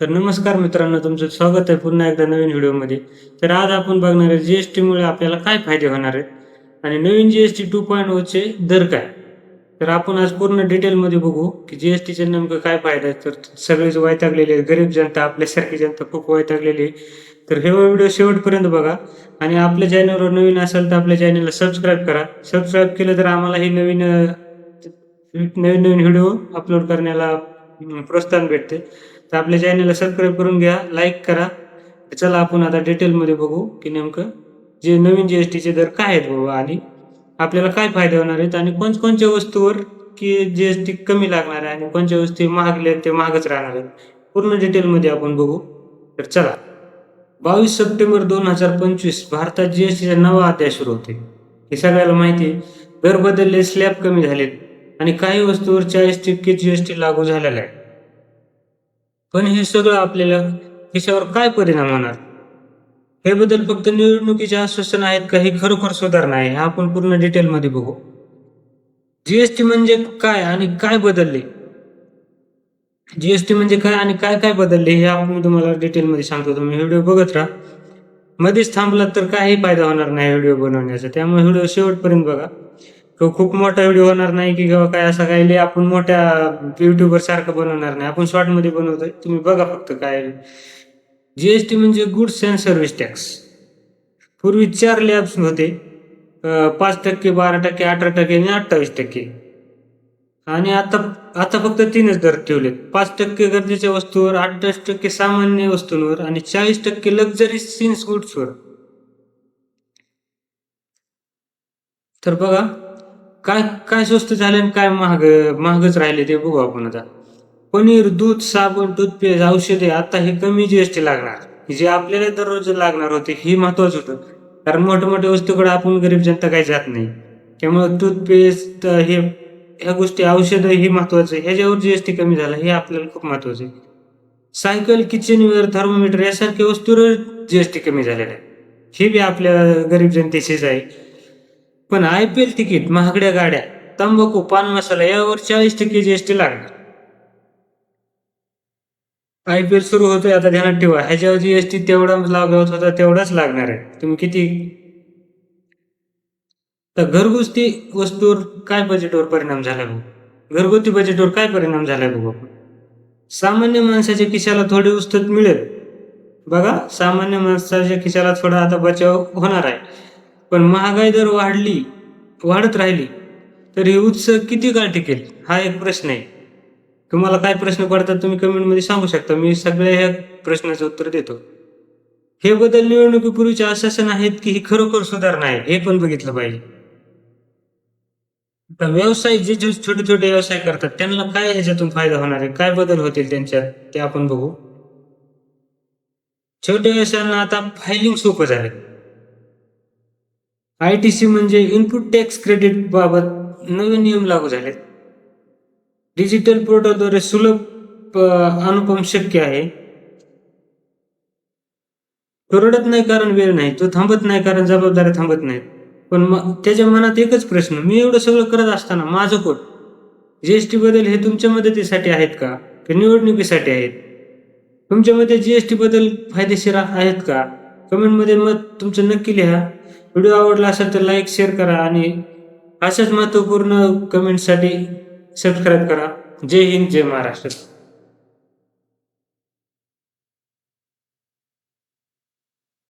तर नमस्कार मित्रांनो तुमचं स्वागत आहे पुन्हा एकदा नवीन व्हिडिओमध्ये. तर आज आपण बघणार आहे जी एस टीमुळे आपल्याला काय फायदे होणार आहेत आणि नवीन जीएसटी टू पॉईंट ओचे दर काय? तर आपण आज पूर्ण डिटेलमध्ये बघू की जीएसटीचे नेमकं काय फायदा आहे तर सगळेच वैतागलेले आहेत. गरीब जनता आपल्यासारखी जनता खूप वैतागलेली आहे. तर हे व्हिडिओ शेवटपर्यंत बघा आणि आपल्या चॅनलवर नवीन असेल तर आपल्या चॅनलला सबस्क्राईब करा. सबस्क्राईब केलं तर आम्हाला ही नवीन नवीन नवीन व्हिडिओ अपलोड करण्याला प्रोत्साहन भेटते. तर आपल्या चॅनलला सबस्क्राईब करून घ्या लाईक करा. चला आपण आता डिटेलमध्ये बघू की नेमकं जे नवीन जी एस टीचे दर काय आहेत बाबा आणि आपल्याला काय फायदे होणार आहेत आणि कोणकोणत्या वस्तूवर की जी एस टी कमी लागणार आहे आणि कोणत्या वस्तू महागल्या आहेत ते महागच राहणार आहेत पूर्ण डिटेलमध्ये आपण बघू. तर चला. बावीस सप्टेंबर दोन हजार पंचवीस भारतात जी एस टीचा नवा अध्याय सुरू होते. हे सगळ्याला माहिती आहे दर बदलले स्लॅब कमी झालेत आणि काही वस्तूवर चाळीस टक्के टी लागू झालेला आहे. पण हे सगळं आपल्याला खिशावर काय परिणाम होणार? हे बदल फक्त निवडणुकीचे आश्वासन आहेत का? हे खरोखर सुधारणा आहे हे आपण पूर्ण डिटेलमध्ये बघू. जीएसटी म्हणजे काय आणि काय बदलले? जीएसटी म्हणजे काय आणि काय काय बदलले हे आपण मी तुम्हाला डिटेलमध्ये सांगतो. तुम्ही व्हिडिओ बघत राहा. मध्येच थांबलात तर काही फायदा होणार नाही व्हिडिओ बनवण्याचा. त्यामुळे व्हिडिओ शेवटपर्यंत बघा. तो खूप मोठा व्हिडिओ होणार नाही की किंवा काय असा काही लय आपण मोठ्या युट्यूबर सारखं बनवणार नाही. आपण शॉर्टमध्ये बनवतोय. तुम्ही बघा फक्त काय जीएसटी म्हणजे गुड्स अँड सर्व्हिस टॅक्स पूर्वी चार लॅब्स होते. पाच टक्के बारा टक्के अठरा टक्के आणि अठ्ठावीस टक्के. आणि आता आता फक्त तीनच दर ठेवलेत. पाच टक्के गरजेच्या वस्तूवर अठ्ठावीस टक्के सामान्य वस्तूंवर आणि चाळीस टक्के लक्झरी सीन्स गुड्सवर तर बघा काय काय स्वस्त झाले आणि काय महाग महागच राहिले ते बघू आपण आता. पनीर दूध साबण टूथपेस्ट औषधे आता हे कमी जीएसटी लागणार. जे आपल्याला दररोज लागणार होते हे महत्वाचं होतं. कारण मोठमोठ्या वस्तूकडे आपण गरीब जनता काही जात नाही. त्यामुळे टूथपेस्ट हे ह्या गोष्टी औषधं हे महत्वाचं आहे. ह्याच्यावर जीएसटी कमी झाला हे आपल्याला खूप महत्वाचं आहे. सायकल किचनवेअर थर्मोमीटर यासारख्या वस्तूवर जीएसटी कमी झालेला आहे हे बी आपल्या गरीब जनतेचीच आहे. पण आय पी एल तिकीट महागड्या गाड्या तंबाखू पान मसाला यावर चाळीस टक्के जीएसटी लागणार. आय पी एल सुरू होतोय आता ध्यानात ठेवा. ह्याच्यावर जीएसटी तेवढा लागत होता तेवढाच लागणार आहे. तुम्ही किती? तर घरगुती वस्तूवर काय बजेटवर परिणाम झाला बघू? घरगुती बजेटवर काय परिणाम झालाय बघू आपण? सामान्य माणसाच्या खिशाला थोडी उस्तत मिळेल. बघा सामान्य माणसाच्या खिशाला थोडा आता बचाव होणार आहे. पण महागाई जर वाढली वाढत राहिली तर ही उत्सव किती काळ टिकेल? हा एक प्रश्न आहे. तुम्हाला काय प्रश्न पडतात तुम्ही कमेंटमध्ये सांगू शकता. मी सगळ्या ह्या प्रश्नाचं उत्तर देतो. हे बदल निवडणुकीपूर्वीचे आश्वासन आहेत की ही खरोखर सुधारणा आहे हे पण बघितलं पाहिजे. व्यवसाय जे जे छोटे छोटे व्यवसाय करतात त्यांना काय ह्याच्यातून फायदा होणार आहे? काय बदल होतील त्यांच्यात ते आपण बघू. छोट्या व्यवसायांना आता फायलिंग सोपं झालं आय टी सी म्हणजे इनपुट टॅक्स क्रेडिट बाबत नवीन नियम लागू झाले डिजिटल पोर्टलद्वारे सुलभ अनुपम शक्य आहे. तो रडत नाही कारण वेळ नाही तो थांबत नाही कारण जबाबदाऱ्या थांबत नाहीत. पण त्याच्या मनात एकच प्रश्न मी एवढं सगळं करत असताना माझं कोण? जीएसटी बदल हे तुमच्या मदतीसाठी आहेत का? की निवडणुकीसाठी आहेत? तुमच्या मते जीएसटी बदल फायदेशीर आहेत का? कमेंटमध्ये मत तुमचं नक्की लिहा. व्हिडिओ आवडला असेल तर लाईक शेअर करा आणि अशाच महत्त्वपूर्ण कमेंटसाठी सबस्क्राईब करा. जय हिंद जय महाराष्ट्र.